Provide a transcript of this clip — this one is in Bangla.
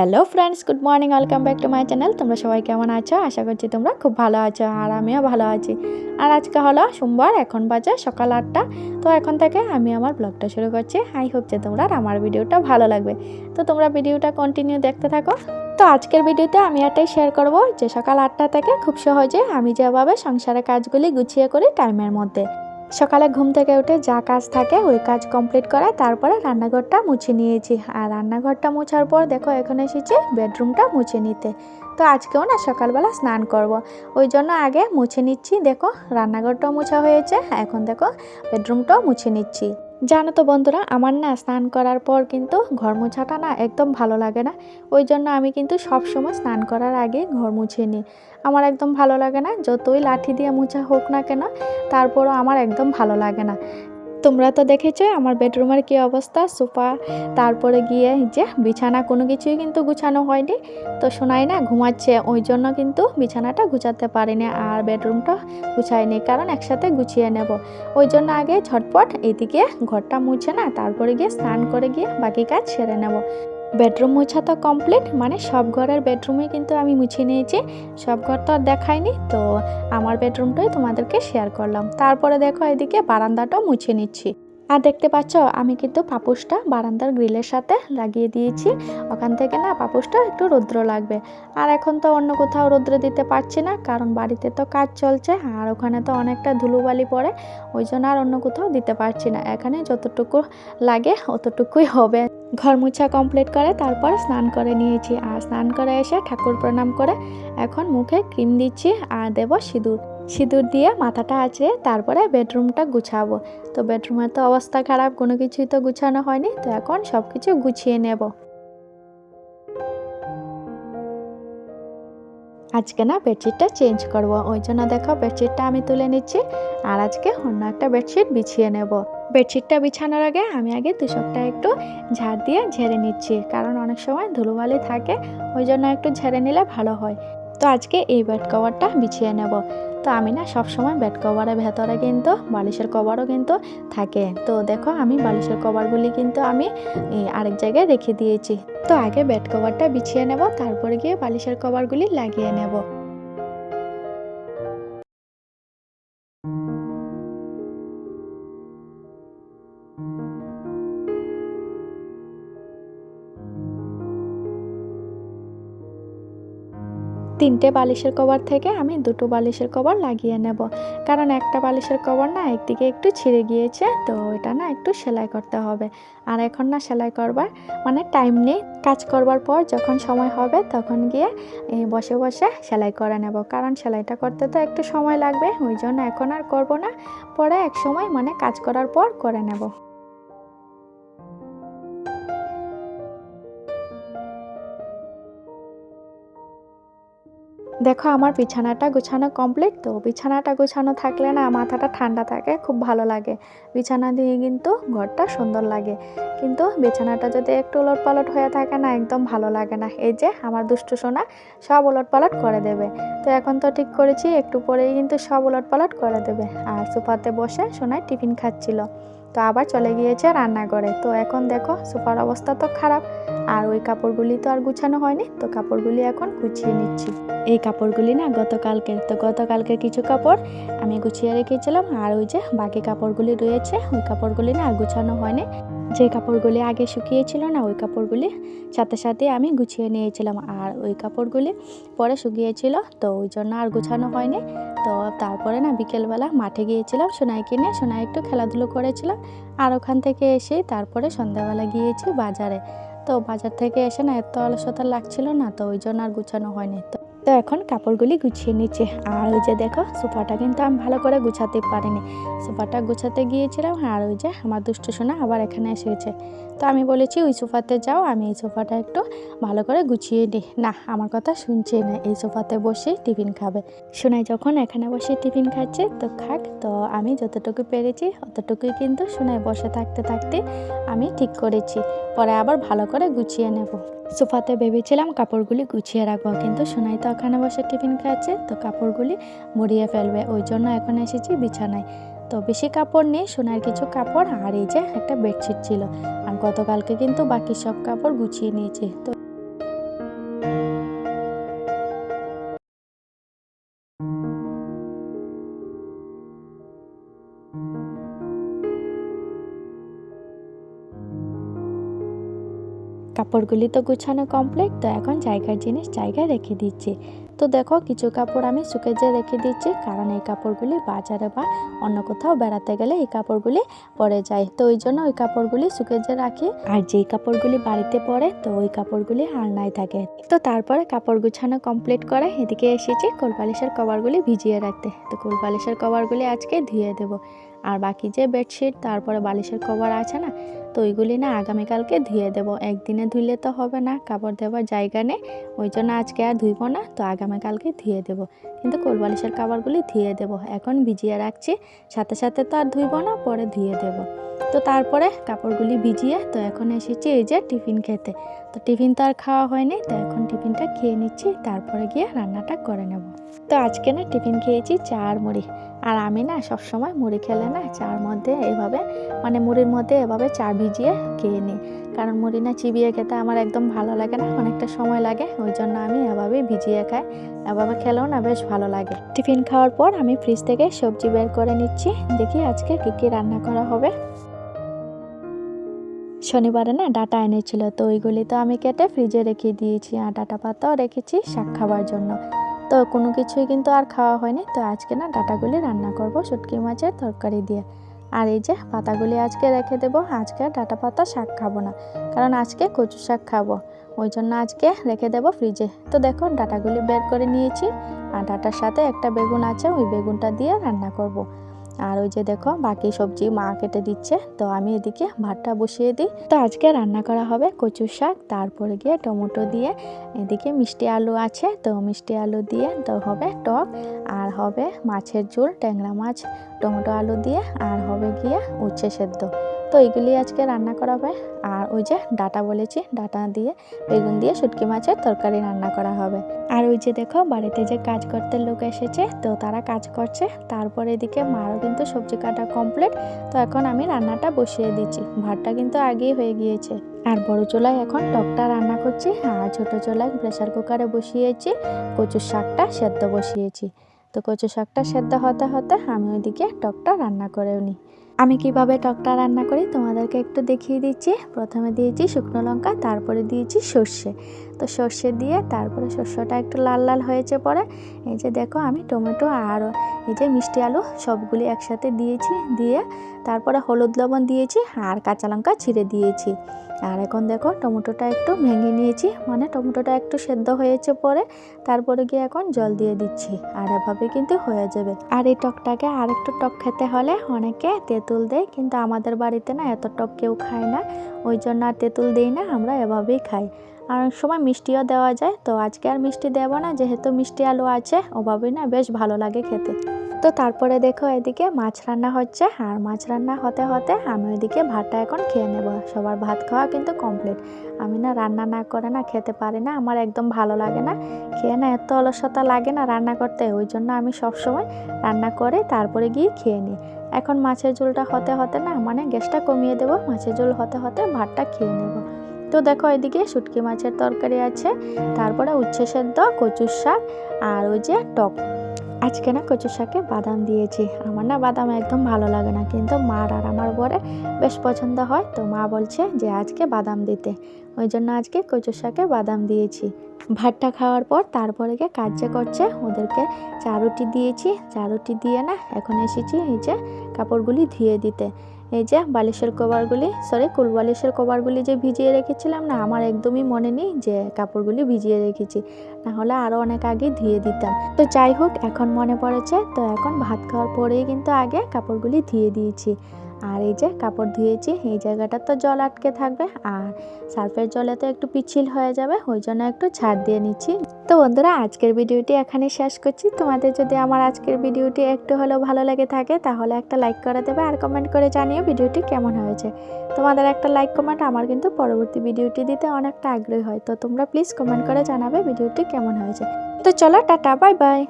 Hello friends good morning welcome back to my channel তোমরা সবাই কেমন আছো? আশা করছি তোমরা খুব ভালো আছো আর আমিও ভালো আছি। আর আজকে হলো সোমবার, এখন বাজে সকাল আটটা। তো এখন থেকে আমি আমার ব্লগটা শুরু করছি। আই হোপ যে তোমরা আমার ভিডিওটা ভালো লাগবে। তো তোমরা ভিডিওটা কন্টিনিউ দেখতে থাকো। তো আজকের ভিডিওতে আমি এটাই শেয়ার করব যে সকাল আটটা থেকে খুব সহজে আমি যেভাবে সংসারের কাজগুলি গুছিয়ে করি টাইমের মধ্যে। সকালে ঘুম থেকে উঠে যা কাজ থাকে ওই কাজ কমপ্লিট করে তারপরে রান্নাঘরটা মুছে নিয়েছি। আর রান্নাঘরটা মুছার পর দেখো এখন এসেছি বেডরুমটা মুছে নিতে। তো আজকেও না সকালবেলা স্নান করব। ওই জন্য আগে মুছে নিচ্ছি, দেখো রান্নাঘরটাও মুছা হয়েছে, এখন দেখো বেডরুমটাও মুছে নিচ্ছি। জানো তো বন্ধুরা, আমার না স্নান করার পর কিন্তু ঘর মোছাটা না একদম ভালো লাগে না। ওই জন্য আমি কিন্তু সব সময় স্নান করার আগে ঘর মুছে নিই। আমার একদম ভালো লাগে না, যতই লাঠি দিয়ে মোছা হোক না কেন, তারপরও আমার একদম ভালো লাগে না। তোমরা তো দেখেছ আমার বেডরুমের কি অবস্থা, সোফা, তারপরে গিয়ে যে বিছানা, কোনো কিছুই কিন্তু গুছানো হয়নি। তো শোনাই না ঘুমাচ্ছে, ওই জন্য কিন্তু বিছানাটা গুছাতে পারিনি আর বেডরুমটা গুছাইনি কারণ একসাথে গুছিয়ে নেব। ওই জন্য আগে ঝটপট এদিকে ঘরটা মুছে না, তারপরে গিয়ে স্নান করে গিয়ে বাকি কাজ সেরে নেব। বেডরুম মোছা তো কমপ্লিট মানে সব ঘরের বেডরুমে কিন্তু আমি মুছে নিয়েছি। সব ঘর তো আর দেখায়নি, তো আমার বেডরুমটাই তোমাদেরকে শেয়ার করলাম। তারপরে দেখো এদিকে বারান্দাটাও মুছে নিচ্ছি। আর দেখতে পাচ্ছ, আমি কিন্তু পাপুসটা বারান্দার গ্রিলের সাথে লাগিয়ে দিয়েছি। ওখান থেকে না পাপুসটা একটু রৌদ্র লাগবে। আর এখন তো অন্য কোথাও রৌদ্র দিতে পারছি না, কারণ বাড়িতে তো কাজ চলছে, আর ওখানে তো অনেকটা ধুলোবালি পড়ে, ওই জন্য আর অন্য কোথাও দিতে পারছি না। এখানে যতটুকু লাগে, অতটুকুই হবে। ঘর মুছা কমপ্লিট করে, তারপর স্নান করে নিয়েছি। আর স্নান করে এসে ঠাকুর প্রণাম করে এখন মুখে ক্রিম দিচ্ছি আর দেব সিঁদুর। সিঁদুর দিয়ে মাথাটা আছে, তারপরে বেডরুমটা গুছাবো। তো বেডরুমের তো অবস্থা খারাপ, কোনো কিছুই তো গুছানো হয়নি। তো এখন সব কিছু গুছিয়ে নেব। আজকে না বেডশিটটা চেঞ্জ করব, ওই জন্য দেখো বেডশিটটা আমি তুলে নিচ্ছি আর আজকে অন্য একটা বেডশিট বিছিয়ে নেব। বেডশিটটা বিছানোর আগে আমি আগে তুষকটা একটু ঝাড় দিয়ে ঝেড়ে নিচ্ছি, কারণ অনেক সময় ধুলোবালি থাকে, ওই জন্য একটু ঝেড়ে নিলে ভালো হয়। তো আজকে এই বেড কভারটা বিছিয়ে নেব। তো আমি না সবসময় বেড কভারের ভেতরে কিন্তু বালিশের কভারও কিন্তু থাকে। তো দেখো আমি বালিশের কভারগুলি কিন্তু আমি আরেক জায়গায় রেখে দিয়েছি। তো আগে বেড কভারটা বিছিয়ে নেব, তারপরে গিয়ে বালিশের কভারগুলি লাগিয়ে নেব। তিনটে বালিশের কভার থেকে আমি দুটো বালিশের কভার লাগিয়ে নেব। কারণ একটা বালিশের কভার না একদিকে একটু ছিঁড়ে গিয়েছে, তো এটা না একটু সেলাই করতে হবে। আর এখন না সেলাই করবার মানে টাইম নেই। কাজ করবার পর যখন সময় হবে তখন গিয়ে বসে বসে সেলাই করে নেব। কারণ সেলাইটা করতে তো একটু সময় লাগবে, ওই জন্য এখন আর করব না। পরে এক সময় মানে কাজ করার পর করে নেব। দেখো আমার বিছানাটা গোছানো কমপ্লিট তো বিছানাটা গোছানো থাকলে না মাথাটা ঠান্ডা থাকে, খুব ভালো লাগে। বিছানা দিয়ে কিন্তু ঘরটা সুন্দর লাগে। কিন্তু বিছানাটা যদি একটু উলট পালট হয়ে থাকে না, একদম ভালো লাগে না। এই যে আমার দুষ্টু সোনা, সব উলট পালট করে দেবে। তো এখন তো ঠিক করেছি, একটু পরেই কিন্তু সব উলট পালট করে দেবে। আর সোফাতে বসে সোনায় টিফিন খাচ্ছিল। তো আবার চলে গিয়েছে রান্নাঘরে। তো এখন দেখো, সোফার অবস্থা তো খারাপ। আর ওই কাপড়গুলি তো আর গুছানো হয়নি, তো কাপড়গুলি এখন গুছিয়ে নিচ্ছি। এই কাপড়গুলি না গতকালকের তো গতকালকের কিছু কাপড় আমি গুছিয়ে রেখেছিলাম, আর ওই যে বাকি কাপড়গুলি রয়েছে, ওই কাপড়গুলি না আর গুছানো হয়নি। যে কাপড়গুলি আগে শুকিয়েছিল না, ওই কাপড়গুলি সাথে সাথে আমি গুছিয়ে নিয়েছিলাম, আর ওই কাপড়গুলি পরে শুকিয়েছিল, তো ওই জন্য আর গুছানো হয়নি। তো তারপরে না বিকেলবেলা মাঠে গিয়েছিলাম সোনাই কিনে সোনাই একটু খেলাধুলো করেছিলাম আর ওখান থেকে এসে তারপরে সন্ধ্যাবেলা গিয়েছি বাজারে। তো বাজার থেকে এসে না এত অলসতা লাগছিল না, তো ওই জন্য আর গুছানো হয়নি। তো তো এখন কাপড়গুলি গুছিয়ে নিচ্ছে। আর ওই যে দেখো, সোফাটা কিন্তু আমি ভালো করে গুছাতে পারিনি। সোফাটা গুছাতে গিয়েছিলাম, আর ওই যে আমার দুষ্ট সোনা আবার এখানে এসেছে তো আমি বলেছি, ওই সোফাতে যাও, আমি এই সোফাটা একটু ভালো করে গুছিয়ে নিই। না, আমার কথা শুনছে না, এই সোফাতে বসে টিফিন খাবে। সোনাই যখন এখানে বসে টিফিন খাচ্ছে, তো খাক, তো আমি যতটুকু পেরেছি, অতটুকুই কিন্তু সোনাই বসে থাকতে থাকতে আমি ঠিক করেছি। পরে আবার ভালো করে গুছিয়ে নেব। সোফাতে ভেবেছিলাম কাপড়গুলি গুছিয়ে রাখব, কিন্তু সোনাই তো ওখানে বসে টিফিন খাচ্ছে, তো কাপড়গুলি মরিয়ে ফেলবে, ওই জন্য এখন এসেছি বিছানায়। তো বেশি কাপড় নেই সোনার কিছু কাপড় আর এই যে একটা বেডশিট ছিল। আর গতকালকে কিন্তু বাকি সব কাপড় গুছিয়ে নিয়েছি, তো কাপড়গুলি তো গুছানো কমপ্লিট তো এখন জায়গার জিনিস জায়গায় রেখে দিচ্ছি। তো দেখো, কিছু কাপড় আমি শুকেজে রেখে দিচ্ছি, কারণ এই কাপড়গুলি বাজারে বা অন্য কোথাও বেড়াতে গেলে এই কাপড়গুলি পরে যায়। তো ওই জন্য ওই কাপড়গুলি শুকেজে রাখি। আর যেই কাপড়গুলি বাড়িতে পরে, তো ওই কাপড়গুলি আলনায় থাকে। তো তারপরে কাপড় গুছানো কমপ্লিট করে এদিকে এসেছি কোলবালিশের কভারগুলি ভিজিয়ে রাখতে। তো কোলবালিশের কভারগুলি আজকে ধুয়ে দেবো। আর বাকি যে বেডশিট তারপরে বালিশের কভার আছে না তো ওইগুলি না আগামীকালকে ধুয়ে দেবো। একদিনে ধুলে তো হবে না, কাপড় দেওয়ার জায়গা নেই। ওই জন্য আজকে আর ধুইবো না, তো আগামীকালকে ধুয়ে দেবো। কিন্তু কোলবালিশের কাপড়গুলি ধুয়ে দেবো। এখন ভিজিয়ে রাখছি, সাথে সাথে তো আর ধুইবো না, পরে ধুয়ে দেবো। তো তারপরে কাপড়গুলি ভিজিয়ে, তো এখন এসেছি এই যে টিফিন খেতে। তো টিফিন তো আর খাওয়া হয়নি, তো এখন টিফিনটা খেয়ে নিচ্ছি, তারপরে গিয়ে রান্নাটা করে নেব। তো আজকে না টিফিন খেয়েছি চা আর মুড়ি। আর আমি না সবসময় মুড়ি খেলে না চার মধ্যে এভাবে মানে মুড়ির মধ্যে এভাবে চা ভিজিয়ে খেয়ে নিই। কারণ মুড়ি না চিবিয়ে খেতে আমার একদম ভালো লাগে না, অনেকটা সময় লাগে, ওই জন্য আমি এভাবে ভিজিয়ে খাই। এভাবে খেলেও না বেশ ভালো লাগে। টিফিন খাওয়ার পর আমি ফ্রিজ থেকে সবজি বের করে নিচ্ছি, দেখি আজকে কী কী রান্না করা হবে। শনিবারে না ডাটা এনেছিল, তো ওইগুলি তো আমি কেটে ফ্রিজে রেখে দিয়েছি আর ডাটা পাতাও রেখেছি শাক খাবার জন্য। তো কোনো কিছুই কিন্তু আর খাওয়া হয়নি। তো আজকে না ডাটাগুলি রান্না করব শুটকি মাছের তরকারি দিয়ে। আর এই যে পাতাগুলি আজকে রেখে দেব, আজকে ডাটা পাতা শাক খাব না, কারণ আজকে কচু শাক খাব। ওই জন্য আজকে রেখে দেব ফ্রিজে। তো দেখো ডাটাগুলি বের করে নিয়েছি, আর ডাটার সাথে একটা বেগুন আছে, ওই বেগুনটা দিয়ে রান্না করব। আর ওই যে দেখো, বাকি সবজি মা কেটে দিচ্ছে। তো আমি এদিকে ভাতটা বসিয়ে দিই। তো আজকে রান্না করা হবে কচু শাক, তারপরে গিয়ে টমেটো দিয়ে এদিকে মিষ্টি আলু আছে। তো মিষ্টি আলু দিয়ে তো হবে টক, আর হবে মাছের ঝোল, ট্যাংরা মাছ। টমেটো আলু দিয়ে আর হবে গিয়ে উচ্ছে সেদ্ধ। তো এইগুলি আজকে রান্না করা হবে। আর ওই যে ডাটা বলেছি, ডাটা দিয়ে বেগুন দিয়ে শুটকি মাছের তরকারি রান্না করা হবে। আর ওই যে দেখো, বাড়িতে যে কাজ করতে লোক এসেছে, তো তারা কাজ করছে। তারপরে এদিকে মারও কিন্তু সবজি কাটা কমপ্লিট তো এখন আমি রান্নাটা বসিয়ে দিচ্ছি। ভাতটা কিন্তু আগেই হয়ে গিয়েছে। আর বড় চুলায় এখন টকটা রান্না করছি। আর ছোট চুলায় প্রেসার কুকারে বসিয়েছি। কচুর শাকটা সেদ্ধ বসিয়েছি। তো কচু শাকটা সেদ্ধ হতে হতে আমি ওইদিকে টকটা রান্না করেও নিই। আমি কীভাবে টকটা রান্না করি তোমাদেরকে একটু দেখিয়ে দিচ্ছি। প্রথমে দিয়েছি শুকনো লঙ্কা, তারপরে দিয়েছি সর্ষে। তো সর্ষে দিয়ে তারপরে শস্যটা একটু লাল লাল হয়েছে পরে, এই যে দেখো আমি টমেটো আর এই যে মিষ্টি আলু সবগুলি একসাথে দিয়েছি, দিয়ে তারপরে হলুদ লবণ দিয়েছি আর কাঁচা লঙ্কা ছিঁড়ে দিয়েছি। আর এখন দেখো টমেটোটা একটু ভেঙে নিয়েছি মানে টমেটোটা একটু সেদ্ধ হয়েছে পরে, তারপরে গিয়ে এখন জল দিয়ে দিচ্ছি, আর এভাবে কিন্তু হয়ে যাবে। আর এই টকটাকে আর একটু টক খেতে হলে অনেকে তেঁতুল দেয়, কিন্তু আমাদের বাড়িতে না এত টক কেউ খায় না, ওই জন্য আর তেঁতুল দিই না, আমরা এভাবেই খাই। আর সময় মিষ্টিও দেওয়া যায়। তো আজকে আর মিষ্টি দেবো না, যেহেতু মিষ্টি আলু আছে ওভাবেই না বেশ ভালো লাগে খেতে। তো তারপরে দেখো এদিকে মাছ রান্না হচ্ছে, আর মাছ রান্না হতে হতে আমি ওইদিকে ভাতটা এখন খেয়ে নেব। সবার ভাত খাওয়া কিন্তু কমপ্লিট আমি না রান্না না করে না খেতে পারি না, আমার একদম ভালো লাগে না। খেয়ে না এত অলসতা লাগে না রান্না করতে, ওই জন্য আমি সবসময় রান্না করে তারপরে গিয়ে খেয়ে নিই। এখন মাছের ঝোলটা হতে হতে না মানে গ্যাসটা কমিয়ে দেবো, মাছের ঝোল হতে হতে ভাতটা খেয়ে নেব। তো দেখো এদিকে শুটকি মাছের তরকারি আছে, তারপরে উচ্ছে সেদ্ধ কচুর শাক আর ওই যে টক। আজকে না কচু শাকে বাদাম দিয়েছি। আমার না বাদাম একদম ভালো লাগে না, কিন্তু মার আর আমার বরে বেশ পছন্দ হয়, তো মা বলছে যে আজকে বাদাম দিতে। ওই জন্য আজকে কচু শাকে বাদাম দিয়েছি। ভাতটা খাওয়ার পর তারপরে গিয়ে কাজ যে করছে, ওদেরকে চা রুটি দিয়েছি। চা রুটি দিয়ে না এখন এসেছি এই যে কাপড়গুলি ধুয়ে দিতে। এই যে বালিশের কভারগুলি সরি কুল বালিশের কভারগুলি যে ভিজিয়ে রেখেছিলাম না, আমার একদমই মনে নেই যে কাপড়গুলি ভিজিয়ে রেখেছি। নাহলে আরও অনেক আগে ধুয়ে দিতাম। তো যাই হোক, এখন মনে পড়েছে, তো এখন ভাত খাওয়ার পরেই কিন্তু আগে কাপড়গুলি ধুয়ে দিয়েছি। আর এই যে কাপড় ধুয়েছি, এই জায়গাটা তো জল আটকে থাকবে আর সার্ফের জলে তো একটু পিছিল হয়ে যাবে, ওই জন্য একটু ছাড় দিয়ে নিচ্ছি। তো বন্ধুরা, আজকের ভিডিওটি এখানে শেষ করছি। তোমাদের যদি আমার আজকের ভিডিওটি একটু হলেও ভালো লেগে থাকে, তাহলে একটা লাইক করে দেবে আর কমেন্ট করে জানিও ভিডিওটি কেমন হয়েছে। তোমাদের একটা লাইক কমেন্ট আমার কিন্তু পরবর্তী ভিডিওটি দিতে অনেকটা আগ্রহী হয়, তো তোমরা প্লিজ কমেন্ট করে জানাবে ভিডিওটি কেমন হয়েছে। তো চলো, টাটা বাই বাই